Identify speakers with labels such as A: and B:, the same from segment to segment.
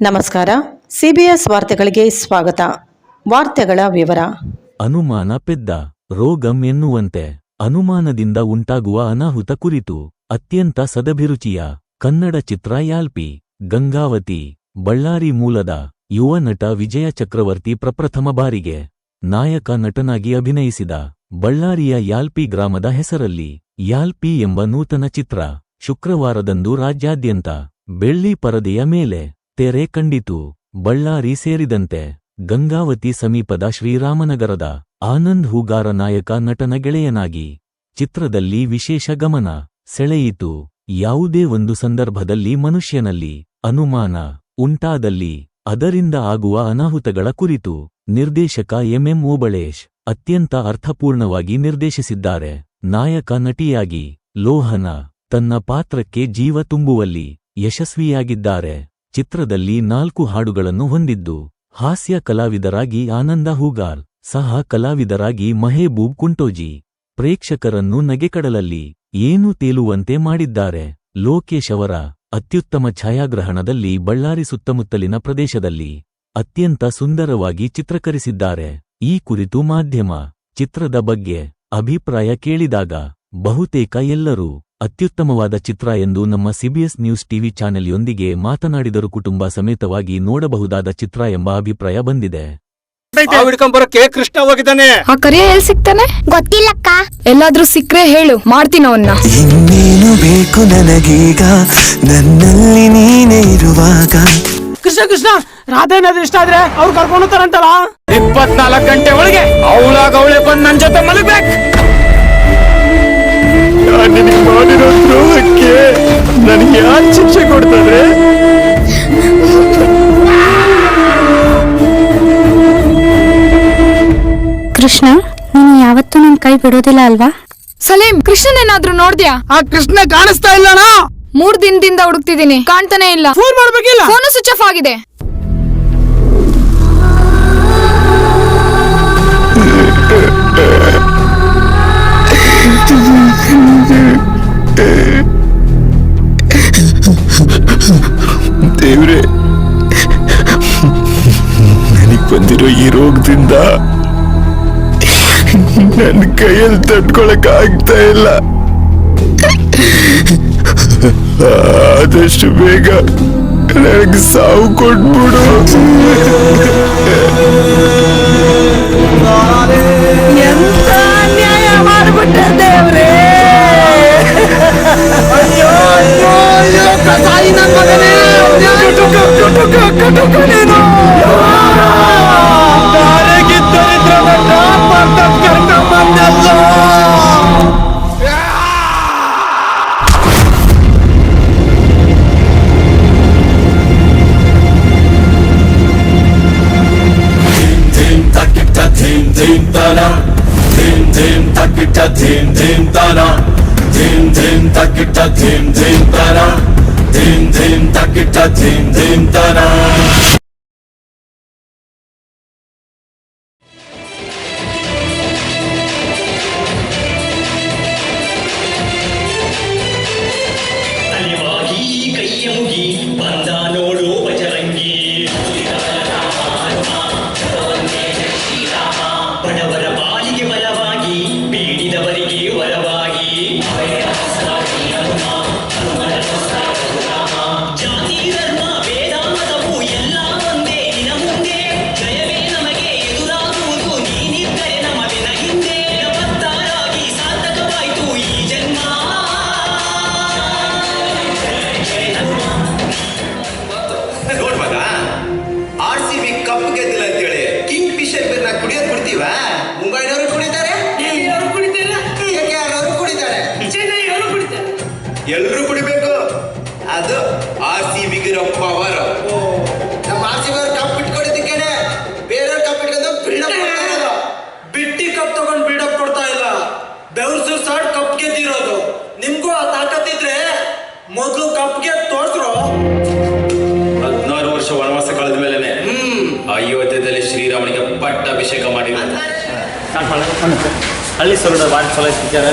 A: ನಮಸ್ಕಾರ. ಸಿಬಿಎಸ್ ವಾರ್ತೆಗಳಿಗೆ ಸ್ವಾಗತ. ವಾರ್ತೆಗಳ ವಿವರ.
B: ಅನುಮಾನ ಪೆದ್ದ. ರೋಗಂ ಎನ್ನುವಂತೆ ಅನುಮಾನದಿಂದ ಉಂಟಾಗುವ ಅನಾಹುತ ಕುರಿತು ಅತ್ಯಂತ ಸದಭಿರುಚಿಯ ಕನ್ನಡ ಚಿತ್ರ ಯಾಲ್ಪಿ, ಗಂಗಾವತಿ, ಬಳ್ಳಾರಿ ಮೂಲದ ಯುವ ನಟ ವಿಜಯ ಚಕ್ರವರ್ತಿ ಪ್ರಪ್ರಥಮ ಬಾರಿಗೆ ನಾಯಕ ನಟನಾಗಿ ಅಭಿನಯಿಸಿದ ಬಳ್ಳಾರಿಯ ಯಾಲ್ಪಿ ಗ್ರಾಮದ ಹೆಸರಲ್ಲಿ ಯಾಲ್ಪಿ ಎಂಬ ನೂತನ ಚಿತ್ರ ಶುಕ್ರವಾರದಂದು ರಾಜ್ಯಾದ್ಯಂತ ಬೆಳ್ಳಿ ಪರದೆಯ ಮೇಲೆ ತೆರೆ ಕಂಡಿತು ಬಳ್ಳಾರಿ ಸೇರಿದಂತೆ ಗಂಗಾವತಿ ಸಮೀಪದ ಶ್ರೀರಾಮನಗರದ ಆನಂದ್ ಹೂಗಾರ ನಾಯಕ ನಟನ ಗೆಳೆಯನಾಗಿ ಚಿತ್ರದಲ್ಲಿ ವಿಶೇಷ ಗಮನ ಸೆಳೆಯಿತು. ಯಾವುದೇ ಒಂದು ಸಂದರ್ಭದಲ್ಲಿ ಮನುಷ್ಯನಲ್ಲಿ ಅನುಮಾನ ಉಂಟಾದಲ್ಲಿ ಅದರಿಂದ ಆಗುವ ಅನಾಹುತಗಳ ಕುರಿತು ನಿರ್ದೇಶಕ ಎಂಎಂ ಓಬಳೇಶ್ ಅತ್ಯಂತ ಅರ್ಥಪೂರ್ಣವಾಗಿ ನಿರ್ದೇಶಿಸಿದ್ದಾರೆ. ನಾಯಕ ನಟಿಯಾಗಿ ಲೋಹನ ತನ್ನ ಪಾತ್ರಕ್ಕೆ ಜೀವ ತುಂಬುವಲ್ಲಿ ಯಶಸ್ವಿಯಾಗಿದ್ದಾರೆ. ಚಿತ್ರದಲ್ಲಿ ನಾಲ್ಕು ಹಾಡುಗಳನ್ನು ಹೊಂದಿದ್ದು, ಹಾಸ್ಯ ಕಲಾವಿದರಾಗಿ ಆನಂದ ಹೂಗಾರ್, ಸಹ ಕಲಾವಿದರಾಗಿ ಮಹೇಬೂಬ್ ಕುಂಟೋಜಿ. ಪ್ರೇಕ್ಷಕರನ್ನು ನಗೆಕಡಲಲ್ಲಿ ಏನೂ ತೇಲುವಂತೆ ಮಾಡಿದ್ದಾರೆ. ಲೋಕೇಶ್ ಅವರ ಅತ್ಯುತ್ತಮ ಛಾಯಾಗ್ರಹಣದಲ್ಲಿ ಬಳ್ಳಾರಿ ಸುತ್ತಮುತ್ತಲಿನ ಪ್ರದೇಶದಲ್ಲಿ ಅತ್ಯಂತ ಸುಂದರವಾಗಿ ಚಿತ್ರಕರಿಸಿದ್ದಾರೆ. ಈ ಕುರಿತು ಮಾಧ್ಯಮ ಚಿತ್ರದ ಬಗ್ಗೆ ಅಭಿಪ್ರಾಯ ಕೇಳಿದಾಗ ಬಹುತೇಕ ಎಲ್ಲರೂ ಅತ್ಯುತ್ತಮವಾದ ಚಿತ್ರ ಎಂದು ನಮ್ಮ ಸಿಬಿಎಸ್ ನ್ಯೂಸ್ ಟಿವಿ ಚಾನೆಲ್ಯೊಂದಿಗೆ ಮಾತನಾಡಿದರು ಕುಟುಂಬ ಸಮೇತವಾಗಿ ನೋಡಬಹುದಾದ ಚಿತ್ರ ಎಂಬ ಅಭಿಪ್ರಾಯ ಬಂದಿದೆ.
C: ಹಿಡ್ಕೊಂಬರಕ್ಕೆ ಕೃಷ್ಣ ಹೋಗಿದ್ದಾನೆ.
D: ಆ ಕರಿಯ ಎಲ್ ಸಿಗ್ತಾನೆ?
E: ಗೊತ್ತಿಲ್ಲಕ್ಕ.
D: ಎಲ್ಲಾದ್ರೂ ಸಿಕ್ರೆ ಹೇಳು ಮಾಡ್ತೀನಿ ಅವನ್ನ.
F: ಇನ್ನೇನು ಬೇಕು ನನಗೀಗ? ನನ್ನಲ್ಲಿ ನೀನೇ ಇರುವಾಗ?
G: ಕೃಷ್ಣ ಕೃಷ್ಣ ರಾಧೆ ಏನಾದ್ರು ಇಷ್ಟ ಆದ್ರೆ ಅವ್ರು ಕರ್ಕೊಂಡು ಹೋಗ್ತಾರಂತಲ್ಲ?
C: ಇಪ್ಪತ್ನಾಲ್ಕು ಗಂಟೆ ಒಳಗೆ ಅವಳಾಗ ಅವಳೆ ಬಂದ್ ನನ್ ಜೊತೆ ಮಲಗ್ಬೇಕು. ನಿನಗೆ ಮಾಡಿರೋ ದ್ರೋಹಕ್ಕೆ ನನಗೆ ಯಾರು ಶಿಕ್ಷೆ ಕೊಡ್ತಾರೆ?
E: ಕೃಷ್ಣ ನೀನು ಯಾವತ್ತೂ ನನ್ ಕೈ ಬಿಡೋದಿಲ್ಲ ಅಲ್ವಾ?
D: ಸಲೀಂ ಕೃಷ್ಣನ್ ಏನಾದ್ರೂ ನೋಡ್ದ್ಯಾ?
G: ಆ ಕೃಷ್ಣ ಕಾಣಿಸ್ತಾ ಇಲ್ಲಣ್ಣ
D: ಮೂರ್ ದಿನದಿಂದ ಹುಡುಕ್ತಿದೀನಿ ಕಾಣ್ತಾನೆ ಇಲ್ಲ.
G: ಫೋನ್ ಮಾಡ್ಬೇಕಿಲ್ಲ?
D: ಫೋನು ಸ್ವಿಚ್ ಆಫ್ ಆಗಿದೆ.
F: ದೇವ್ರೆ, ನನಗ್ ಬಂದಿರೋ ಈ ರೋಗದಿಂದ ನನ್ನ ಕೈಯಲ್ಲಿ ತಡ್ಕೊಳಕ್ ಆಗ್ತಾ ಇಲ್ಲ. ಆದಷ್ಟು ಬೇಗ ನನಗೆ ಸಾವು ಕೊಟ್ಬಿಡು.
H: సాయి నన్ను ta tim tim ta na
G: ಬಿಟ್ಟಿ ಕಪ್ ತಗೊಂಡ್ ಬೀಡಪ್ ಕೊಡ್ತಾ ಇಲ್ಲ. ಬೆವ್ರು ಸಾಟ್ ಕಪ್ ಗೆದ್ದಿರೋದು. ನಿಮ್ಗೂ ಆ ತಾಕತ್ತಿದ್ರೆ ಮೊದಲು ಕಪ್ಗೆ ತೋರ್ಸ್ರು.
I: ಹದಿನಾರು ವರ್ಷ ವನವಾಸ ಕಳೆದ ಮೇಲೆನೆ ಅಯೋಧ್ಯದಲ್ಲಿ ಶ್ರೀರಾಮನಿಗೆ ಪಟ್ಟಾಭಿಷೇಕ ಮಾಡಿದ
J: ಹಳ್ಳಿ ಸೊಗಡು ಭಾರಿ ಚಲೋ ಐತೆ ಪಿಕ್ಚರ್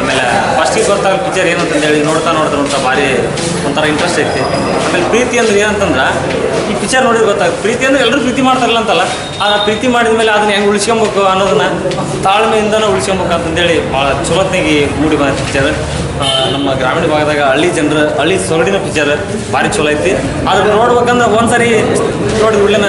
J: ಆಮೇಲೆ ಫಸ್ಟಿಗೆ ಗೊತ್ತಾಗ ಪಿಕ್ಚರ್ ಏನು ಅಂತಂದೇಳಿ ನೋಡ್ತಾ ನೋಡ್ತಾ ನೋಡ್ತಾ ಭಾರಿ ಒಂಥರ ಇಂಟ್ರೆಸ್ಟ್ ಐತಿ. ಆಮೇಲೆ ಪ್ರೀತಿ ಅಂದ್ರೆ ಏನಂತಂದ್ರೆ, ಈ ಪಿಕ್ಚರ್ ನೋಡಿದ್ರೆ ಗೊತ್ತಾಗುತ್ತೆ. ಪ್ರೀತಿ ಅಂದ್ರೆ ಎಲ್ಲರೂ ಪ್ರೀತಿ ಮಾಡ್ತಾರಲ್ಲ ಅಂತಲ್ಲ. ಆ ಪ್ರೀತಿ ಮಾಡಿದ ಮೇಲೆ ಅದನ್ನ ಹೆಂಗೆ ಉಳಿಸ್ಕೊಬೇಕು ಅನ್ನೋದನ್ನ ತಾಳ್ಮೆಯಿಂದನೂ ಉಳಿಸ್ಕೊಬೇಕು ಅಂತಂದೇಳಿ ಭಾಳ ಚಲೋತ್ನಾಗಿ ಮೂಡಿ ಬಂದ ಪಿಕ್ಚರ್ ನಮ್ಮ ಗ್ರಾಮೀಣ ಭಾಗದಾಗ ಹಳ್ಳಿ ಜನರ, ಹಳ್ಳಿ ಸೊಗಡಿನ ಪಿಕ್ಚರ್ ಭಾರಿ ಚಲೋ ಐತಿ. ಆದ್ರೆ ನೋಡ್ಬೇಕಂದ್ರೆ ಒಂದ್ಸರಿ ನೋಡಿ ಉಳ್ಳಿನ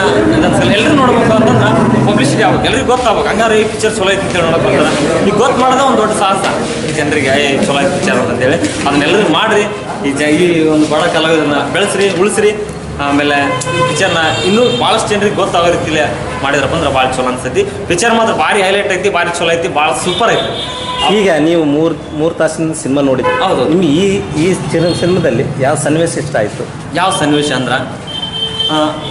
J: ಎಲ್ಲರೂ ನೋಡ್ಬೇಕು ಅಂತಂದ್ರೆ ಪಬ್ಲಿಸಿಟಿ ಆಗ್ಬೇಕು. ಎಲ್ಲರಿಗೂ ಗೊತ್ತಾಗ್ಬೇಕು. ಹಂಗಾರೆ ಈ ಪಿಕ್ಚರ್ ಚಲೋ ಐತಿ ಅಂತೇಳಿ ನೋಡೋಕೆ ಬರ್ತಾರೆ ಈಗ ಗೊತ್ತು ಮಾಡೋದೇ ಒಂದು ದೊಡ್ಡ ಸಾಹಸ. ಈ ಜನರಿಗೆ, ಏ, ಚಲೋ ಐತಿ ಪಿಕ್ಚರ್ ಅಂತೇಳಿ ಅದನ್ನೆಲ್ಲರೂ ಮಾಡಿರಿ. ಈ ಜ, ಈ ಒಂದು ಬಡ ಕಲಾವಿದರನ್ನ ಬೆಳೆಸ್ರಿ, ಉಳಿಸ್ರಿ. ಆಮೇಲೆ ಪಿಕ್ಚರ್ನ ಇನ್ನೂ ಭಾಳಷ್ಟು ಜನರಿಗೆ ಗೊತ್ತಾಗೋ ರೀತಿಲಿ ಮಾಡಿದ್ರಪ್ಪ ಅಂದ್ರೆ ಭಾಳ ಚಲೋ ಅನ್ಸೈತಿ. ಪಿಕ್ಚರ್ ಮಾತ್ರ ಭಾರಿ ಹೈಲೈಟ್ ಐತಿ ಭಾರಿ ಚಲೋ ಐತಿ ಭಾಳ ಸೂಪರ್ ಐತಿ.
K: ಈಗ ನೀವು ಮೂರು ಮೂರು ತಾಸಿನ ಸಿನಿಮಾ ನೋಡಿದ್ರಿ.
J: ಹೌದು.
K: ನಿಮ್ಗೆ ಈ ಈ ಸಿನ- ಸಿನಿಮಾದಲ್ಲಿ ಯಾವ ಸನ್ನಿವೇಶ ಇಷ್ಟ ಆಯಿತು?
J: ಯಾವ ಸನ್ನಿವೇಶ ಅಂದ್ರೆ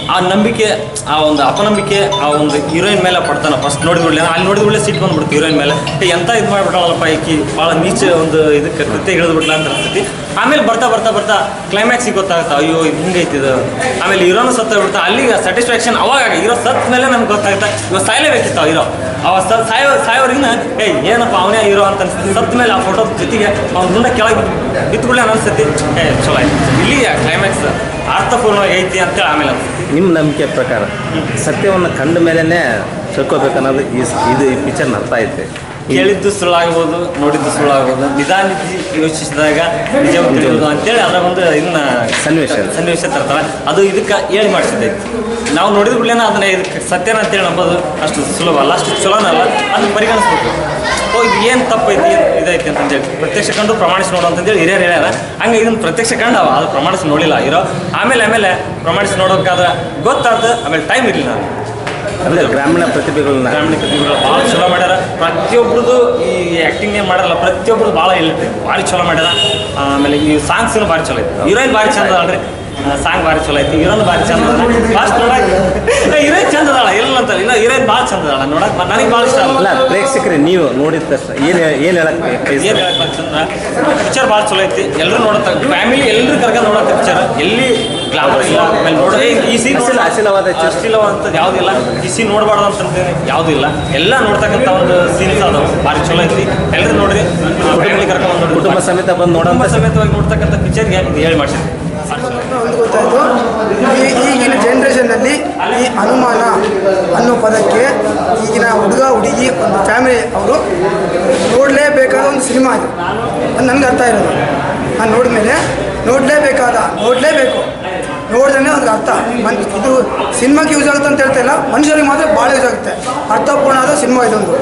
J: ಆ, ನಂಬಿಕೆ ಆ ಒಂದು ಅಪನಂಬಿಕೆ ಆ ಒಂದು ಹೀರೋಯಿನ್ ಮೇಲೆ ಪಡ್ತಾನೆ ಫಸ್ಟ್ ನೋಡಿದ ಒಳ್ಳೆ ಅಲ್ಲಿ ನೋಡಿದ ಒಳ್ಳೆ ಸಿಟ್ಟು ಬಂದ್ಬಿಡ್ತು ಹೀರೋಯಿನ್ ಮೇಲೆ. ಎಂತ ಇದು ಮಾಡಿಬಿಟ್ಟಾಳಪ್ಪ ಈಕಿ ಭಾಳ ನೀಚ ಒಂದು ಇದಕ್ಕೆ ಕೃತ್ಯ ಇಳಿದ್ಬಿಟ್ಲ ಅಂತ ಅನ್ಸ್ತೈತಿ ಆಮೇಲೆ ಬರ್ತಾ ಬರ್ತಾ ಬರ್ತಾ ಕ್ಲೈಮ್ಯಾಕ್ಸಿಗೆ ಗೊತ್ತಾಗುತ್ತೆ, ಅಯ್ಯೋ, ಇದು ಹಿಂಗೆ ಇದು? ಆಮೇಲೆ ಹೀರೋನು ಸತ್ತ ಬಿಡ್ತಾ ಅಲ್ಲಿ ಸ್ಯಾಟಿಸ್ಫ್ಯಾಕ್ಷನ್ ಅವಾಗ ಹೀರೋ ಸತ್ ಮೇಲೆ ನಮ್ಗೆ ಗೊತ್ತಾಗುತ್ತೆ, ಇವಾಗ ಸಾಯಲೇಬೇಕಿತ್ತು ಹೀರೋ. ಅವ ಸತ್ ಸಾಯೋ ಸಾಯೋರಿಗಿನ ಏಯ್, ಏನಪ್ಪ, ಅವನೇ ಹೀರೋ ಅಂತ ಅನ್ಸುತ್ತೆ. ಸತ್ ಮೇಲೆ ಆ ಫೋಟೋ ಜೊತೆಗೆ ಅವ್ನ ಮುಂದೆ ಕೆಳಗೆ ಬಿತ್ಕೊಳ್ಳೆ ಅನ್ಸುತ್ತೆ, ಏ, ಚಲೋ ಆಯ್ತು. ಇಲ್ಲಿ ಕ್ಲೈಮ್ಯಾಕ್ಸ್ ಅರ್ಥಪೂರ್ಣವಾಗಿ ಐತಿ ಅಂತೇಳಿ ಆಮೇಲೆ
K: ನಿಮ್ಮ ನಂಬಿಕೆ ಪ್ರಕಾರ ಸತ್ಯವನ್ನು ಕಂಡ ಮೇಲೇ ತಿಳ್ಕೊಬೇಕನ್ನೋದು ಈ ಇದು ಈ ಪಿಕ್ಚರ್ನ ಅರ್ಥ ಐತೆ.
J: ಕೇಳಿದ್ದು ಸುಳ್ಳಾಗ್ಬೋದು ನೋಡಿದ್ದು ಸುಳ್ಳಾಗ್ಬೋದು ನಿಧಾನ ಯೋಚಿಸಿದಾಗ ನಿಜ ತಿಳಿಯೋದು ಅಂತೇಳಿ ಅದರ ಒಂದು ಇನ್ನ
K: ಸನ್ನಿವೇಶ.
J: ಸನ್ನಿವೇಶ ತರ್ತಾರೆ. ಅದು ಇದಕ್ಕೆ ಹೇಳಿ ಮಾಡಿಸಿದ್ದೈತಿ ನಾವು ನೋಡಿದ ಕೂಡಲೇ ಅದನ್ನ ಇದಕ್ಕೆ ಸತ್ಯನ ಅಂತೇಳಿ ನಂಬೋದು ಅಷ್ಟು ಸುಲಭ ಅಲ್ಲ ಅಷ್ಟು ಚಲೋನಲ್ಲ ಅದನ್ನ ಪರಿಗಣಿಸ್ಬೇಕು. ಓ ಇದು ಏನು ತಪ್ಪೈತಿ ಏನು ಇದೈತಿ ಅಂತಂದೇಳಿ ಪ್ರತ್ಯಕ್ಷ ಕಂಡು ಪ್ರಮಾಣಿಸಿ ನೋಡು ಅಂತಂದೇಳಿ ಹಿರಿಯರು ಹೇಳ್ಯಾರ. ಹಂಗೆ ಇದನ್ನ ಪ್ರತ್ಯಕ್ಷ ಕಂಡು ಅವ ಅದು ಪ್ರಮಾಣಿಸಿ ನೋಡಿಲ್ಲ ಇರೋ. ಆಮೇಲೆ ಆಮೇಲೆ ಪ್ರಮಾಣಿಸಿ ನೋಡೋಕ್ಕಾದ್ರೆ ಗೊತ್ತಾದ ಆಮೇಲೆ ಟೈಮ್ ಇರಲಿಲ್ಲ.
K: ಅಂದರೆ ಗ್ರಾಮೀಣ ಪ್ರತಿಭೆಗಳನ್ನ.
J: ಗ್ರಾಮೀಣ ಪ್ರತಿಭೆಗಳು ಭಾಳ ಚಲೋ ಮಾಡ್ಯಾರ. ಪ್ರತಿಯೊಬ್ರದ್ದು ಈ ಆಕ್ಟಿಂಗ್ ಏನು ಮಾಡಲ್ಲ ಪ್ರತಿಯೊಬ್ರದ್ದು ಭಾಳ ಇಲ್ಲ ಭಾರಿ ಚಲೋ ಮಾಡ್ಯಾರ. ಆಮೇಲೆ ಈ ಸಾಂಗ್ಸ್ನು ಭಾರಿ ಚಲೋ ಐತಿ. ಹೀರೋಯಿನ್ ಭಾರಿ ಚಂದ ಅಲ್ರಿ ಸಾಂಗ್ ಭಾರಿ ಚಲೋ ಐತಿ ಹೀರೋನ್ ಭಾರಿ ಚಂದ ಫಸ್ಟ್ ಫಾಸ್ಟ್ ನೋಡಕ್ ಹೀರೋಯಿನ್ ಚಂದ ಅದಾಳ ಇಲ್ಲ ಅಂತ ಇಲ್ಲ ಹೀರೋಯಿನ್ ಭಾಳ ಚಂದ ನೋಡಕ್ ನನಗೆ ಭಾಳ ಇಷ್ಟ
K: ಅಲ್ಲ. ಪ್ರೇಕ್ಷಕರೇ ನೀವು ನೋಡಿದ ತಕ್ಷಣ ಏನು ಏನು ಹೇಳಕ್ಕೆ
J: ಏನ್? ಹೇಳಕ್ ಪಿಕ್ಚರ್ ಭಾಳ ಚಲೋ ಐತಿ. ಎಲ್ಲರೂ ನೋಡತ್ತ ಫ್ಯಾಮಿಲಿ ಎಲ್ಲರೂ ಕರ್ಕೊಂಡು ನೋಡತ್ತ ಪಿಕ್ಚರ್ ಎಲ್ಲಿ ಗ್ಲಾಮರ್ ಇಲ್ಲ. ಆಮೇಲೆ ನೋಡ ಈ ಸೀನ್
K: ಚಿತ್ರ.
J: ಅಶ್ಲೀಲವಾದಂಥದ್ದು ಯಾವುದಿಲ್ಲ ಈ ಸೀನ್ ನೋಡಬಾರ್ದು ಅಂತಂದೇನೆ ಯಾವುದಿಲ್ಲ ಎಲ್ಲ ನೋಡ್ತಕ್ಕಂಥ ಒಂದು ಸೀನ್ಸ್ ಅದಾವ ಭಾರಿ ಚಲೋ ಐತಿ. ಎಲ್ಲರೂ ನೋಡ್ರಿ. ಫ್ಯಾಮಿಲಿ ಕರ್ಕೊಂಡು ನೋಡಿ
K: ಕುಟುಂಬ ಸಮೇತ ಬಂದು ನೋಡೋ
J: ಕುಟುಂಬ ಸಮೇತವಾಗಿ ನೋಡ್ತಕ್ಕಂಥ ಪಿಕ್ಚರ್ಗೆ ಹೇಳಿ ಮಾಡಿಸಿದ್ವಿ
L: ಗೊತ್ತಾಯ್ತು. ಜನ್ರೇಷನ್ನಲ್ಲಿ ಈ ಅನುಮಾನ ಅನ್ನೋ ಪದಕ್ಕೆ ಈಗಿನ ಹುಡುಗ, ಹುಡುಗಿ ಒಂದು ಫ್ಯಾಮಿಲಿ ಅವರು ನೋಡಲೇಬೇಕಾದ ಒಂದು ಸಿನಿಮಾ ಇದು. ಅದು ನನಗೆ ಅರ್ಥ ಇರೋದು ನಾನು ನೋಡಿದ್ಮೇಲೆ ನೋಡಲೇಬೇಕಾದ, ನೋಡಲೇಬೇಕು. ನೋಡಿದ್ರೆ ಅದ್ರ ಅರ್ಥ. ಮನ್, ಇದು ಸಿನಿಮಾಗೆ ಯೂಸ್ ಆಗುತ್ತೆ ಅಂತ ಹೇಳ್ತಾ ಇಲ್ಲ. ಮನುಷ್ಯರಿಗೆ ಮಾತ್ರ ಭಾಳ ಯೂಸ್ ಆಗುತ್ತೆ. ಅರ್ಥಪೂರ್ಣ ಆದ ಸಿನಿಮಾ ಇದೊಂದು.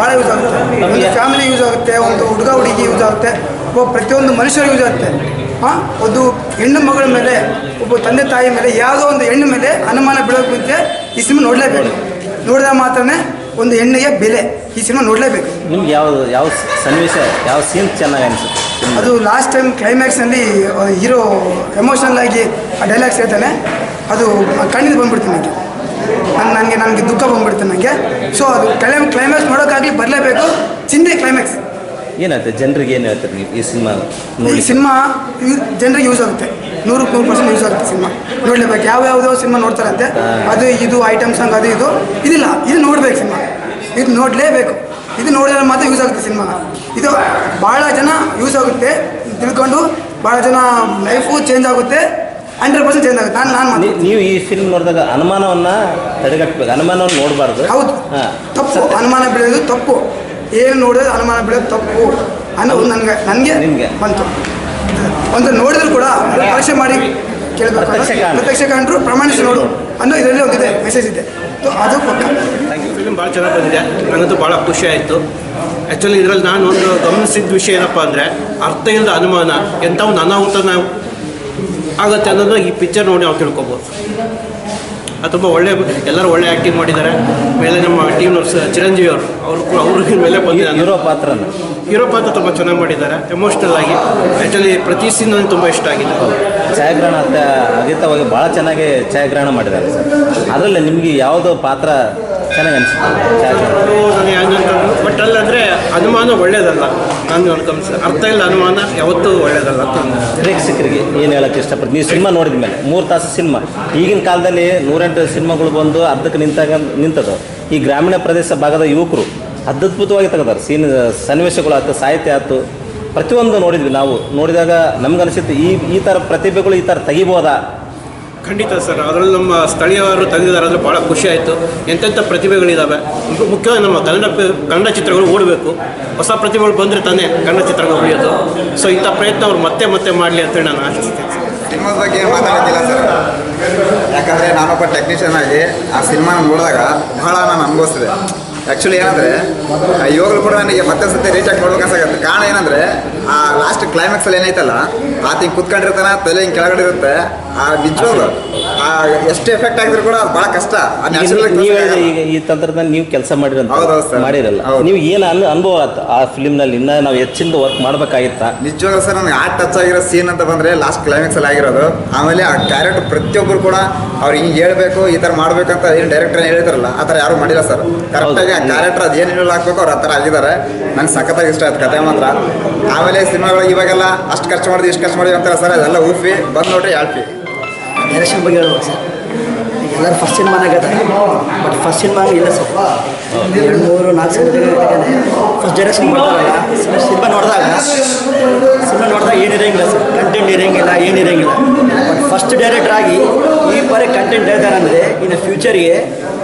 L: ಭಾಳ ಯೂಸ್ ಆಗುತ್ತೆ. ಒಂದು ಫ್ಯಾಮಿಲಿ ಯೂಸ್ ಆಗುತ್ತೆ, ಒಂದು ಹುಡುಗ, ಹುಡುಗಿ ಯೂಸ್ ಆಗುತ್ತೆ. ಪ್ರತಿಯೊಂದು ಮನುಷ್ಯರಿಗೆ ಯೂಸ್ ಆಗುತ್ತೆ. ಒಂದು ಹೆಣ್ಣು ಮಗಳ ಮೇಲೆ ಒಬ್ಬ ತಂದೆ ತಾಯಿ ಮೇಲೆ ಯಾವುದೋ ಒಂದು ಹೆಣ್ಣು ಮೇಲೆ ಅನುಮಾನ ಬೀಳೋಕೆ ಮುಂಚೆ ಈ ಸಿನಿಮಾ ನೋಡಲೇಬೇಕು. ನೋಡಿದಾಗ ಮಾತ್ರನೇ ಒಂದು ಹೆಣ್ಣಿಗೆ ಬೆಲೆ ಈ ಸಿನಿಮಾ ನೋಡಲೇಬೇಕು.
K: ನಿಮ್ಗೆ ಯಾವ ಯಾವ ಸನ್ನಿವೇಶ ಯಾವ ಸೀನ್ ಚೆನ್ನಾಗಿ ಅನಿಸುತ್ತೆ?
L: ಅದು ಲಾಸ್ಟ್ ಟೈಮ್ ಕ್ಲೈಮ್ಯಾಕ್ಸ್ನಲ್ಲಿ ಹೀರೋ ಎಮೋಷನಲ್ ಆಗಿ ಆ ಡೈಲಾಗ್ಸ್ ಹೇಳ್ತಾನೆ. ಅದು ಕಣ್ಣಿಂದ ಬಂದ್ಬಿಡ್ತೀನಿ ನನಗೆ ನನ್ನ ನನಗೆ ನನಗೆ ದುಃಖ ಬಂದ್ಬಿಡ್ತೀನಿ ನನಗೆ ಸೊ ಅದು ಕ್ಲೈಮ್ ಕ್ಲೈಮ್ಯಾಕ್ಸ್ ನೋಡೋಕ್ಕಾಗಲಿ ಬರಲೇಬೇಕು. ಚಿಂದೆ ಕ್ಲೈಮ್ಯಾಕ್ಸ್
K: ಏನಾಯ್ತು? ಜನರಿಗೆ ಏನು ಹೇಳ್ತಾರೆ ನೀವು ಈ ಸಿನಿಮಾ
L: ಈ
K: ನೋಡಿ
L: ಸಿನಿಮಾ ಜನರಿಗೆ ಯೂಸ್ ಆಗುತ್ತೆ. ನೂರಕ್ಕೆ ನೂರು ಪರ್ಸೆಂಟ್ ಯೂಸ್ ಆಗುತ್ತೆ ಸಿನಿಮಾ. ನೋಡಲೇಬೇಕು. ಯಾವ ಯಾವುದೋ ಸಿನಿಮಾ ನೋಡ್ತಾರಂತೆ. ಅದು ಇದು ಐಟಮ್ಸ್ ಸಾಂಗ್ ಅದು ಇದು. ಇದಿಲ್ಲ. ಇದು ನೋಡ್ಬೇಕು ಸಿನಿಮಾ. ಇದು ನೋಡಲೇಬೇಕು. ಇದು ನೋಡಿದ್ರೆ ಮಾತ್ರ ಯೂಸ್ ಆಗುತ್ತೆ ಸಿನಿಮಾ. ಇದು ಭಾಳ ಜನ ಯೂಸ್ ಆಗುತ್ತೆ. ತಿಳ್ಕೊಂಡು ಭಾಳ ಜನ ಲೈಫು ಚೇಂಜ್ ಆಗುತ್ತೆ. ಹಂಡ್ರೆಡ್ ಪರ್ಸೆಂಟ್ ಚೇಂಜ್ ಆಗುತ್ತೆ. ನಾನು ನಾನು
K: ನೀ- ನೀವು ಈ ಫಿಲ್ಮ್ ನೋಡಿದಾಗ ಅನುಮಾನವನ್ನು ತಡೆಗಟ್ಟಬೇಕು ಅನುಮಾನವನ್ನು ನೋಡಬಾರ್ದು.
L: ಹೌದು. ತಪ್ಪು. ಅನುಮಾನ ಬೆಳೆಯೋದು ತಪ್ಪು. ಏನು ನೋಡಿದ್ರೆ ಅನುಮಾನ ಬೀಳೋದು ತಪ್ಪು ಅನ್ನೋದು ನನಗೆ ನನಗೆ
K: ನಿಮ್ಗೆ?
L: ಬಂತು. ಒಂದು ನೋಡಿದ್ರು ಕೂಡ ಪರೀಕ್ಷೆ ಮಾಡಿ ಕೇಳಬೇಕು.
K: ಪ್ರತ್ಯಕ್ಷ
L: ಕಂಡ್ರು ಕಾಣ್ರು ಪ್ರಮಾಣಿಸಿ ನೋಡು ಅನ್ನೋ ಇದರಲ್ಲಿ ಒಂದಿದೆ ಮೆಸೇಜ್ ಇದೆ. ಸೊ ಅದು ಪಕ್ಕ.
M: ಫಿಲ್ಮ್ ಭಾಳ ಚೆನ್ನಾಗಿ ಬಂದಿದೆ. ನನಗಂತೂ ಭಾಳ ಖುಷಿ ಆಯಿತು. ಆ್ಯಕ್ಚುಲಿ ಇದರಲ್ಲಿ ನಾನು ಒಂದು ಗಮನಿಸಿದ ವಿಷಯ ಏನಪ್ಪ ಅಂದರೆ ಅರ್ಥ ಇಲ್ಲದ ಅನುಮಾನ ಎಂಥ ಒಂದು ಅನಾಹುತ ನಾವು ಆಗತ್ತೆ ಅನ್ನೋದನ್ನ ಈ ಪಿಕ್ಚರ್ ನೋಡಿ ನಾವು ತಿಳ್ಕೊಬೋದು. ಅದು ತುಂಬ ಒಳ್ಳೆ ಎಲ್ಲರೂ ಒಳ್ಳೆ ಆ್ಯಕ್ಟಿಂಗ್ ಮಾಡಿದ್ದಾರೆ. ಮೇಲೆ ನಮ್ಮ ಟೀಮ್ ಚಿರಂಜೀವಿ ಅವರು. ಅವರು ಕೂಡ ಅವ್ರಿಗೆ ಮೇಲೆ ಬಂದಿದ್ದಾರೆ.
K: ಹೀರೋ ಪಾತ್ರನ?
M: ಹೀರೋ ಪಾತ್ರ ತುಂಬ ಚೆನ್ನಾಗಿ ಮಾಡಿದ್ದಾರೆ. ಎಮೋಷ್ನಲ್ ಆಗಿ. ಆ್ಯಕ್ಚುಲಿ ಪ್ರತಿ ಸೀನ್ ನನಗೆ ತುಂಬ ಇಷ್ಟ ಆಗಿದೆ.
K: ಛಾಯಾಗ್ರಹಣ ಅಂತ ಅಗತ್ಯವಾಗಿ ಭಾಳ ಚೆನ್ನಾಗಿ ಛಾಯಾಗ್ರಹಣ ಮಾಡಿದ್ದಾರೆ ಸರ್. ಅದರಲ್ಲಿ ನಿಮಗೆ ಯಾವುದೋ ಪಾತ್ರ ಚೆನ್ನಾಗಿ ಅನಿಸುತ್ತೆ
M: ಹಂಗಂತ ಬಟ್ ಅಲ್ಲಂದರೆ ಅನುಮಾನ ಒಳ್ಳೇದಲ್ಲ. ನಾನು ಅರ್ಥ ಇಲ್ಲ ಅನುಮಾನ ಯಾವತ್ತೂ ಒಳ್ಳೇದಲ್ಲ
K: ಪ್ರೇಕ್ಷಕರಿಗೆ ಏನು ಹೇಳಕ್ಕೆ ಇಷ್ಟಪಡ್ತೀನಿ? ನೀವು ಸಿನಿಮಾ ನೋಡಿದ ಮೇಲೆ ಮೂರು ತಾಸು ಸಿನಿಮಾ. ಈಗಿನ ಕಾಲದಲ್ಲಿ ನೂರೆಂಟು ಸಿನಿಮಾಗಳು ಬಂದು ಅರ್ಧಕ್ಕೆ ನಿಂತಾಗ ನಿಂತದು. ಈ ಗ್ರಾಮೀಣ ಪ್ರದೇಶ ಭಾಗದ ಯುವಕರು ಅದ್ಭುತವಾಗಿ ತೆಗೆದಾರೆ. ಸೀನ್ ಸನ್ನಿವೇಶಗಳು ಆಯ್ತು ಸಾಹಿತ್ಯ ಆಯ್ತು. ಪ್ರತಿಯೊಂದು ನೋಡಿದ್ವಿ ನಾವು. ನೋಡಿದಾಗ ನಮ್ಗೆ ಅನಿಸುತ್ತೆ ಈ ಈ ಥರ ಪ್ರತಿಭೆಗಳು ಈ ಥರ ತೆಗಿಬೋದಾ?
M: ಖಂಡಿತ ಸರ್. ಅದರಲ್ಲಿ ನಮ್ಮ ಸ್ಥಳೀಯವರು ತಂದಿದ್ದಾರೆ ಅಂದರೆ ಭಾಳ ಖುಷಿ ಆಯಿತು. ಎಂತೆಂಥ ಪ್ರತಿಭೆಗಳಿದ್ದಾವೆ ಮುಖ್ಯವಾಗಿ ನಮ್ಮ ಕನ್ನಡ ಕನ್ನಡ ಚಿತ್ರಗಳು ಓಡಬೇಕು. ಹೊಸ ಪ್ರತಿಭೆಗಳು ಬಂದರೆ ತಾನೇ ಕನ್ನಡ ಚಿತ್ರಗಳು ಉಳಿಯೋದು. ಸೊ, ಇಂಥ ಪ್ರಯತ್ನ ಅವ್ರು ಮತ್ತೆ ಮತ್ತೆ ಮಾಡಲಿ ಅಂತೇಳಿ ನಾನು ಆಶಿಸ್ತೀನಿ
N: ಸಿನಿಮಾದ ಬಗ್ಗೆ ಮಾತಾಡೋದಿಲ್ಲ ಸರ್. ಯಾಕಂದರೆ ನಾನೊಬ್ಬ ಟೆಕ್ನಿಷಿಯನ್ ಆಗಿ ಆ ಸಿನಿಮಾ ನೋಡಿದಾಗ ಬಹಳ ನಾನು ಅನುಭವಿಸಿದೆ ಆ್ಯಕ್ಚುಲಿ ಏನಂದರೆ ಇವಾಗಲೂ ಕೂಡ ನನಗೆ ಮತ್ತೆ ಸತಿ ರೀಚ್ ಆಗಿ ನೋಡ್ಬೇಕು ಅನ್ಸಾಗತ್ತೆ. ಕಾರಣ ಏನಂದರೆ, ಆ ಲಾಸ್ಟ್ ಕ್ಲೈಮ್ಯಾಕ್ಸಲ್ಲಿ ಏನೈತಲ್ಲ ಆತ ಹಿಂಗೆ ಕುತ್ಕೊಂಡಿರ್ತಾನೆ, ತಲೆ ಹಿಂಗೆ ಕೆಳಗಡೆ ಇರುತ್ತೆ. ಆ ನಿಜವಾಗ್ಲು ಆ ಎಷ್ಟು ಎಫೆಕ್ಟ್ ಆಗಿದ್ರು ಕೂಡ ಅದು ಭಾಳ ಕಷ್ಟ. ಆ
K: ನೀವು
N: ನ್ಯಾಚುರಲ್
K: ಈಗ ಈ ತಂತ್ರದಲ್ಲಿ ನೀವು ಕೆಲಸ ಮಾಡಿರಂತ
N: ಸರ್.
K: ಮಾಡಿರಲ್ಲ.
N: ಹೌದು.
K: ನೀವು ಏನು ಅನ್ ಅನುಭವ ಆಯ್ತು? ಆ ಫಿಲ್ಮ್ನಲ್ಲಿ ಇನ್ನ ನಾವು ಹೆಚ್ಚಿಂದ ವರ್ಕ್ ಮಾಡ್ಬೇಕಾಗಿತ್ತ?
N: ನಿಜವಾಗ್ಲೂ ಸರ್ ನನಗೆ ಆ ಟಚ್ ಆಗಿರೋ ಸೀನ್ ಅಂತ ಬಂದರೆ ಲಾಸ್ಟ್ ಕ್ಲೈಮ್ಯಾಕ್ಸ್ ಅಲ್ಲಿ ಆಗಿರೋದು. ಆಮೇಲೆ ಆ ಕ್ಯಾರೆಕ್ಟರ್ ಪ್ರತಿಯೊಬ್ಬರು ಕೂಡ ಅವ್ರು ಹಿಂಗೆ ಹೇಳ್ಬೇಕು ಈ ಥರ ಮಾಡ್ಬೇಕು ಅಂತ ಏನು ಡೈರೆಕ್ಟರ್ ಹೇಳಿದ್ರಲ್ಲ ಆ ಥರ ಯಾರು ಮಾಡಿಲ್ಲ ಸರ್. ಕರೆಕ್ಟಾಗಿ ಆ ಕ್ಯಾರೆಕ್ಟರ್ ಅದು ಏನು ಹೇಳಿ ಹಾಕ್ಬೇಕು ಅವ್ರು ಆ ಥರ ಆಗಿದ್ದಾರೆ. ನಂಗೆ ಸಖತ್ತಾಗಿ ಇಷ್ಟ ಆಯ್ತು ಕತೆ ಮಾತ್ರ. ಆಮೇಲೆ ಸಿನಿಮಾಗಳು ಇವಾಗೆಲ್ಲ ಅಷ್ಟು ಖರ್ಚು ಮಾಡಿದ್ವಿ ಇಷ್ಟು ಖರ್ಚು ಮಾಡಿದ್ವಿ ಅಂತಾರೆ ಸರ್ ಅದೆಲ್ಲ ಊಫಿ ಬಂದು ನೋಡ್ರಿ ಯಾಳ್ಪಿ
F: ಡೈರೆಕ್ಷನ್ ಬಗ್ಗೆ ಹೇಳ್ಬೇಕು ಸರ್. ಎಲ್ಲರೂ ಫಸ್ಟ್ ಸಿನಿಮಾನಾಗ ಬಟ್ ಫಸ್ಟ್ ಸಿನಿಮಾ ಇಲ್ಲ ಸ್ವಲ್ಪ. ಎರಡು ಮೂರು ನಾಲ್ಕು ಸಿನಿಮಾ ಫಸ್ಟ್ ಡೈರೆಕ್ಷನ್ ಮಾಡಿದಾಗ ಸಿನಿಮಾ ನೋಡಿದಾಗ ಸಿನಿಮಾ ನೋಡಿದಾಗ ಏನಿರಂಗಿಲ್ಲ ಸರ್. ಕಂಟೆಂಟ್ ಇರೋಂಗಿಲ್ಲ ಏನಿರಂಗಿಲ್ಲ ಬಟ್ ಫಸ್ಟ್ ಡೈರೆಕ್ಟರ್ ಆಗಿ ಈ ಬರೀ ಕಂಟೆಂಟ್ ಹೇಳ್ತಾರೆ ಅಂದರೆ ಇನ್ನು ಫ್ಯೂಚರ್ಗೆ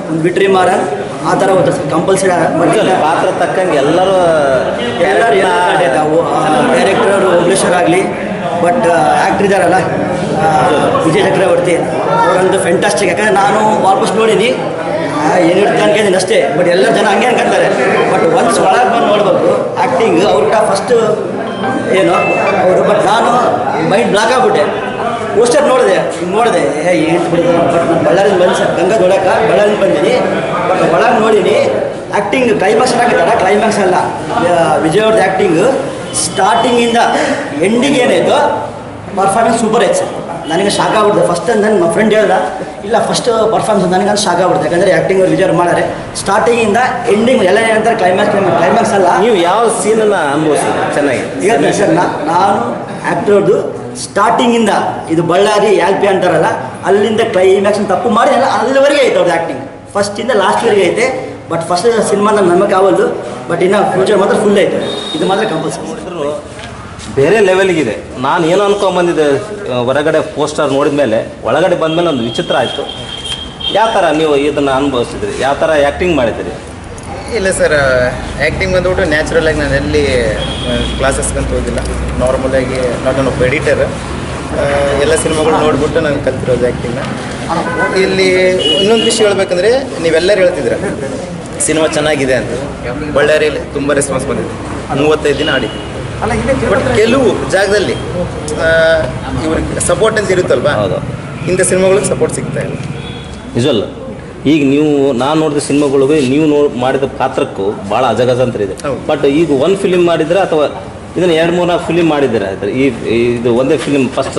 F: ಒಂದು ಬಿಟ್ರಿ ಮಾರ ಆ ಥರ ಸರ್. ಕಂಪಲ್ಸರಿ
K: ಪಾತ್ರ ತಕ್ಕಂಗೆ ಎಲ್ಲರೂ
F: ಎಲ್ಲರೂ ಡೈರೆಕ್ಟರ್ ಆಗಲಿ ಬಟ್ ಆ್ಯಕ್ಟ್ರ್ ಇದ್ದಾರಲ್ಲ ವಿಜಯ್ ಚಕ್ರವರ್ತಿ ಅವರಂತೂ ಫ್ಯಾಂಟಾಸ್ಟಿಕ್ ಯಾಕಂದರೆ ನಾನು ಆಲ್ಮೋಸ್ಟ್ ನೋಡೀನಿ ಏನು ಅನ್ಕೊಂಡಿದ್ದೀನಿ ಅಷ್ಟೇ ಬಟ್ ಎಲ್ಲ ಜನ ಹಂಗೆ ಅನ್ಕೊಂತಾರೆ ಬಟ್ ಒನ್ಸ್ ಒಳಗೆ ಬಂದು ನೋಡ್ಬೇಕು ಆ್ಯಕ್ಟಿಂಗ್ ಅವ್ರ ಫಸ್ಟ್ ಏನು ಅವರು ಬಟ್ ನಾನು ಮೈಂಡ್ ಬ್ಲಾಕ್ ಆಗ್ಬಿಟ್ಟೆ. ಪೋಸ್ಟರ್ ನೋಡಿದೆ ನೋಡಿದೆ, ಏ, ಏನು ಬಿಡೋದು ಬಟ್ ನಾನು ಬಳ್ಳಾರಿಂದ ಬಂದು ಸರ್. ಗಂಗಾ ದೊಡಕ ಬಳ್ಳಾರಿಂದ ಬಂದೀನಿ ಬಟ್ ಒಳಗೆ ನೋಡೀನಿ ಆ್ಯಕ್ಟಿಂಗ್ ಕ್ಲೈಮ್ಯಾಕ್ಸ್ ಹಾಕಿದ್ದಾರೆ ಕ್ಲೈಮ್ಯಾಕ್ಸ್ ಅಲ್ಲ ವಿಜಯ್ ಅವ್ರದ್ದು ಆ್ಯಕ್ಟಿಂಗು ಸ್ಟಾರ್ಟಿಂಗಿಂದ ಎಂಡಿಂಗ್ ಏನಾಯಿತು ಪರ್ಫಾರ್ಮೆನ್ಸ್ ಸೂಪರ್ ಐತೆ ಸರ್. ನನಗೆ ಶಾಕ್ ಆಗ್ಬಿಡ್ದೆ ಫಸ್ಟ್ ನನ್ನ ನಮ್ಮ ಫ್ರೆಂಡ್ ಹೇಳ್ದ ಇಲ್ಲ ಫಸ್ಟ್ ಪರ್ಫಾರ್ಮೆನ್ಸ್ ನನಗೆ ಶಾಕ್ ಆಗ್ಬಿಡ್ತು. ಯಾಕಂದರೆ ಆ್ಯಕ್ಟಿಂಗ್ ಅವ್ರು ವಿಜಯ್ ಸ್ಟಾರ್ಟಿಂಗ್ ಇಂದ ಸ್ಟಾರ್ಟಿಂಗಿಂದ ಎಂಡಿಂಗ್ ಎಲ್ಲ ಏನಂತಾರೆ? ಕ್ಲೈಮ್ಯಾಕ್ಸ್ ಕ್ಲೈಮ್ಯಾಕ್ಸ್ ಅಲ್ಲ.
K: ನೀವು ಯಾವ ಸೀನನ್ನು ಅನುಭವಿಸಿ? ಚೆನ್ನಾಗಿ.
F: ಹೇಳ್ತೀನಿ ಸರ್ ನಾನು ಸ್ಟಾರ್ಟಿಂಗ್ ಸ್ಟಾರ್ಟಿಂಗಿಂದ ಇದು ಬಳ್ಳಾರಿ ಯಾಲ್ಪಿ ಅಂತಾರಲ್ಲ ಅಲ್ಲಿಂದ ಕ್ಲೈಮ್ಯಾಕ್ಸ್ ತಪ್ಪು ಮಾಡಿ ಅಲ್ಲ ಅಲ್ಲಿವರೆಗೆ ಐತೆ ಅವ್ರದ್ದು ಆ್ಯಕ್ಟಿಂಗ್ ಫಸ್ಟಿಂದ ಲಾಸ್ಟ್ವರೆಗೆ ಐತೆ. ಬಟ್ ಫಸ್ಟ್ ಸಿನಿಮಾ ನಮಗೆ ಆವಲ್ದು ಬಟ್ ಇನ್ನು ಫ್ಯೂಚರ್ ಮಾತ್ರ ಫುಲ್ ಐತೆ. ಇದು ಮಾತ್ರ ಕಂಪಲ್ಸರಿ
K: ಬೇರೆ ಲೆವೆಲ್ಗಿದೆ ನಾನು ಏನು ಅನ್ಕೊಂಬಂದಿದ್ದೆ ಹೊರಗಡೆ ಪೋಸ್ಟರ್ ನೋಡಿದ ಮೇಲೆ, ಒಳಗಡೆ ಬಂದಮೇಲೆ ಒಂದು ವಿಚಿತ್ರ ಆಯಿತು. ಯಾವ ಥರ ನೀವು ಇದನ್ನು ಅನುಭವಿಸಿದ್ರಿ ಯಾವ ಥರ ಆ್ಯಕ್ಟಿಂಗ್ ಮಾಡಿದ್ದೀರಿ
N: ಇಲ್ಲ ಸರ್ ಆ್ಯಕ್ಟಿಂಗ್ ಬಂದ್ಬಿಟ್ಟು ನ್ಯಾಚುರಲ್ ಆಗಿ ನಾನು ಎಲ್ಲಿ ಕ್ಲಾಸಸ್ಗಂತ ಹೋಗಿಲ್ಲ. ನಾರ್ಮಲಾಗಿ ನಾಟ್ ಒನ್ ಒಬ್ಬ ಎಡಿಟರ್ ಎಲ್ಲ ಸಿನಿಮಾಗಳು ನೋಡಿಬಿಟ್ಟು ನಾನು ಕಲ್ತಿರೋದು ಆ್ಯಕ್ಟಿಂಗ್ನ ಇಲ್ಲಿ ಇನ್ನೊಂದು ವಿಷಯ ಹೇಳ್ಬೇಕಂದ್ರೆ, ನೀವೆಲ್ಲರೂ ಹೇಳ್ತಿದ್ರೆ ಸಿನಿಮಾ ಚೆನ್ನಾಗಿದೆ ಅಂತ. ಬಳ್ಳಾರಿಯಲ್ಲಿ ತುಂಬ ರೆಸ್ಪಾನ್ಸ್ ಬಂದಿದೆ. ಮೂವತ್ತೈದು ದಿನ ಆಡಿ. ಬಟ್ ಕೆಲವು ಜಾಗದಲ್ಲಿ ಇವ್ರಿಗೆ ಸಪೋರ್ಟ್ ಅಂತ ಇರುತ್ತಲ್ವಾ?
K: ಹೌದು.
N: ಇಂಥ ಸಿನಿಮಾಗಳಿಗೆ ಸಪೋರ್ಟ್ ಸಿಗ್ತಾ ಇಲ್ಲ.
K: ನಿಜವಲ್ಲ. ಈಗ ನೀವು ನಾನು ನೋಡಿದ ಸಿನಿಮಾಗಳಿಗೆ ನೀವು ನೋ ಮಾಡಿದ ಪಾತ್ರಕ್ಕೂ ಭಾಳ ಅಜಗಜಾಂತರ ಇದೆ. ಬಟ್ ಈಗ ಒಂದು ಫಿಲಿಮ್ ಮಾಡಿದ್ರೆ ಅಥವಾ ಇದನ್ನು ಎರಡು ಮೂರು ನಾಲ್ಕು ಫಿಲಿಮ್ ಮಾಡಿದ್ದೀರಾ? ಇದು ಈ ಇದು ಒಂದೇ ಫಿಲಿಮ್ ಫಸ್ಟ್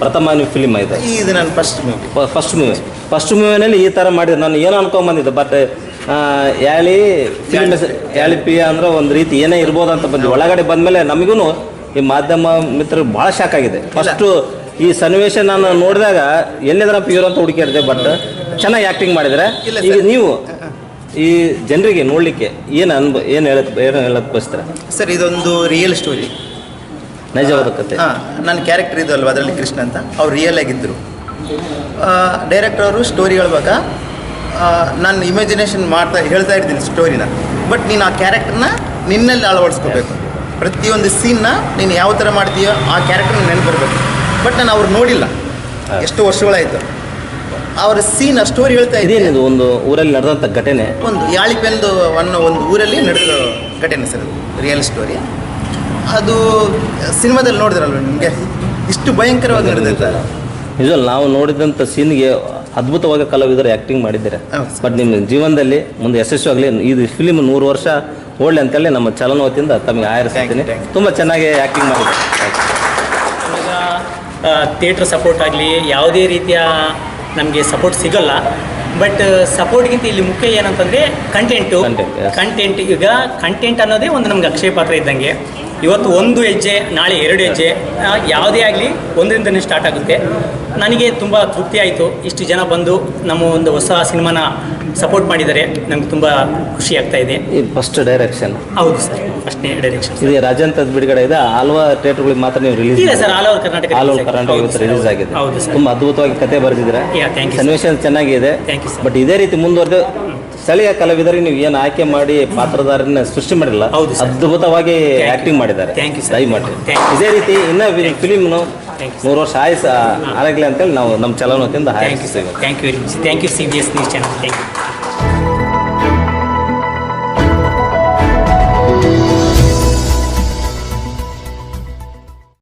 K: ಪ್ರಥಮ ಫಿಲಿಮ್ ಆಯ್ತು
N: ಇದು ನಾನು first movie
K: first movie first ಮೂವಿನಲ್ಲಿ ಈ ಥರ ಮಾಡಿದ್ರೆ. ನಾನು ಏನು ಅನ್ಕೊಂಬಂದಿದ್ದೆ ಬಟ್ ಯಾಳಿ ಫಿಲ್ಮ್ ಯಾಳಿ. ಪಿ ಅಂದ್ರೆ ಒಂದು ರೀತಿ ಏನೇ ಇರ್ಬೋದು ಅಂತ ಬಂದ್ವಿ. ಒಳಗಡೆ ಬಂದಮೇಲೆ ನಮಗೂ ಈ ಮಾಧ್ಯಮ ಮಿತ್ರ ಭಾಳ ಶಾಕ್ ಆಗಿದೆ. ಫಸ್ಟು ಈ ಸನ್ನಿವೇಶ ನಾನು ನೋಡಿದಾಗ ಎಲ್ಲಿದ್ರ ಪ್ಯೂರ್ ಅಂತ ಹುಡುಕಿರ್ದೆ ಬಟ್ ಚೆನ್ನಾಗಿ ಆ್ಯಕ್ಟಿಂಗ್ ಮಾಡಿದರೆ. ಈಗ ನೀವು ಈ ಜನರಿಗೆ ನೋಡಲಿಕ್ಕೆ ಏನು ಅನ್ಬ ಏನು ಹೇಳಕ್ ಏನು ಹೇಳಕ್ ಬಯಸ್ತಾರೆ
N: ಸರ್ ಇದೊಂದು ರಿಯಲ್ ಸ್ಟೋರಿ
K: ನೈಜವಾದ ಕತೆ.
N: ಹಾಂ ನನ್ನ ಕ್ಯಾರೆಕ್ಟರ್ ಇದು ಅಲ್ವಾ ಅದರಲ್ಲಿ ಕೃಷ್ಣ ಅಂತ. ಅವ್ರು ರಿಯಲ್ ಆಗಿದ್ದರು ಡೈರೆಕ್ಟರ್ ಅವರು ಸ್ಟೋರಿ ಹೇಳ್ಬೇಕಾ? ನಾನು ಇಮ್ಯಾಜಿನೇಷನ್ ಮಾಡ್ತಾ ಹೇಳ್ತಾ ಇರ್ತೀನಿ ಸ್ಟೋರಿನ ಬಟ್ ನೀನು ಆ ಕ್ಯಾರೆಕ್ಟರ್ನ ನಿನ್ನಲ್ಲಿ ಅಳವಡಿಸ್ಕೋಬೇಕು. ಪ್ರತಿಯೊಂದು ಸೀನ್ನ ನೀನು ಯಾವ ಥರ ಮಾಡ್ತೀಯೋ ಆ ಕ್ಯಾರೆಕ್ಟರ್ನ ನೆನಪಿರ್ಬೇಕು ಬಟ್ ನಾನು ಅವ್ರು ನೋಡಿಲ್ಲ. ಎಷ್ಟು ವರ್ಷಗಳಾಯಿತು. ಅವರ ಸೀನ್ ಸ್ಟೋರಿ ಹೇಳ್ತಾ ಇದ್ದೀನಿ.
K: ಒಂದು ಊರಲ್ಲಿ ನಡೆದಂಥ ಘಟನೆ?
N: ಒಂದು ಯಾಳಿಪೆಂದು ಅನ್ನೋ ಒಂದು ಊರಲ್ಲಿ ನಡೆದ ಘಟನೆ ಸರ್ ರಿಯಲ್ ಸ್ಟೋರಿ ಅದು ಸಿನಿಮಾದಲ್ಲಿ ನೋಡಿದ್ರಲ್ವ ನಿಮಗೆ? ಇಷ್ಟು ಭಯಂಕರವಾಗಿ ನಡೆದಿರ್ತಾರೆ
K: ನಿಜ ನಾವು ನೋಡಿದಂಥ ಸೀನ್ಗೆ ಅದ್ಭುತವಾಗಿ ಕಲಾವಿದರು ಆ್ಯಕ್ಟಿಂಗ್ ಮಾಡಿದ್ದಾರೆ. ಬಟ್ ನಿಮ್ಮ ಜೀವನದಲ್ಲಿ ಮುಂದೆ ಯಶಸ್ವಿ ಆಗಲಿ ಇದು ಫಿಲಿಮ್ ನೂರು ವರ್ಷ ಓಡಲಿ ಅಂತೇಳಿ ನಮ್ಮ ಚಲನವತಿಯಿಂದ ತಮಗೆ ಆಯರಿಸ್ತೀನಿ. ತುಂಬ ಚೆನ್ನಾಗಿ ಆ್ಯಕ್ಟಿಂಗ್ ಮಾಡಿದ್ದಾರೆ.
O: ಥಿಯೇಟ್ರ್ ಸಪೋರ್ಟ್ ಆಗಲಿ ಯಾವುದೇ ರೀತಿಯ ನಮಗೆ ಸಪೋರ್ಟ್ ಸಿಗಲ್ಲ. ಬಟ್ ಸಪೋರ್ಟ್ಗಿಂತ ಇಲ್ಲಿ ಮುಖ್ಯ ಏನಂತಂದರೆ ಕಂಟೆಂಟು. ಕಂಟೆಂಟ್ ಈಗ ಕಂಟೆಂಟ್ ಅನ್ನೋದೇ ಒಂದು ನಮ್ಗೆ ಅಕ್ಷಯ ಪಾತ್ರ ಇದ್ದಂಗೆ.
H: ಇವತ್ತು ಒಂದು ಹೆಜ್ಜೆ ನಾಳೆ ಎರಡು ಹೆಜ್ಜೆ ಯಾವುದೇ ಆಗಲಿ ಒಂದರಿಂದನೇ ಸ್ಟಾರ್ಟ್ ಆಗುತ್ತೆ. ನನಗೆ ತುಂಬ ತೃಪ್ತಿ ಆಯಿತು. ಇಷ್ಟು ಜನ ಬಂದು ನಮ್ಮ ಒಂದು ಹೊಸ ಸಿನಿಮಾನ ಸಪೋರ್ಟ್ ಮಾಡಿದ್ದಾರೆ. ನಂಗೆ ತುಂಬ ಖುಷಿ ಆಗ್ತಾ ಇದೆ.
K: ಫಸ್ಟ್ ಡೈರೆಕ್ಷನ್
H: ಹೌದು ಸರ್ ಫಸ್ಟ್ನೇ ಡೈರೆಕ್ಷನ್
K: ಇದೆ ರಾಜ್ಯಾಂತ ಬಿಡುಗಡೆ ಇದೆ. ಆಲ್ವಾ ಥಿಯೇಟರ್ಗಳಿಗೆ ಮಾತ್ರ ನೀವು ರಿಲೀಸ್
H: ಇಲ್ಲ sir all over Karnataka
K: all over Karnataka. ಇವತ್ತು ರಿಲೀಸ್ ಆಗಿದೆ.
H: ಹೌದು
K: ತುಂಬಾ ಅದ್ಭುತವಾಗಿ ಕತೆ ಬರೆದಿದ್ದೀರಾ?
H: ಸನ್ವೇಷನ್.
K: ಸನ್ನಿವೇಶ ಚೆನ್ನಾಗಿದೆ.
H: Thank you.
K: ಬಟ್ ಇದೇ ರೀತಿ ಮುಂದುವರೆದು ಸ್ಥಳೀಯ ಕಲಾವಿದರಿಗೆ ನೀವು ಏನು ಆಯ್ಕೆ ಮಾಡಿ ಪಾತ್ರದಾರನ್ನ ಸೃಷ್ಟಿ ಮಾಡಿಲ್ಲ
H: ಹೌದು.
K: ಅದ್ಭುತವಾಗಿ
H: Thank
K: ಆಕ್ಟಿಂಗ್ ಮಾಡಿದ್ದಾರೆ.
H: Thank you, sir.
K: ದಯಮಾಡಿ.
H: Thank you.
K: ಇದೇ ರೀತಿ ಇನ್ನ ಫಿಲಿಮ್ನು ಮೂರು ವರ್ಷ ಆಯಸ್ ಆಗಲಿ ಅಂತೇಳಿ ನಾವು ನಮ್ಮ ಚಲನವತಿಯಿಂದ
H: you sir thank you very much thank you C B S news channel thank you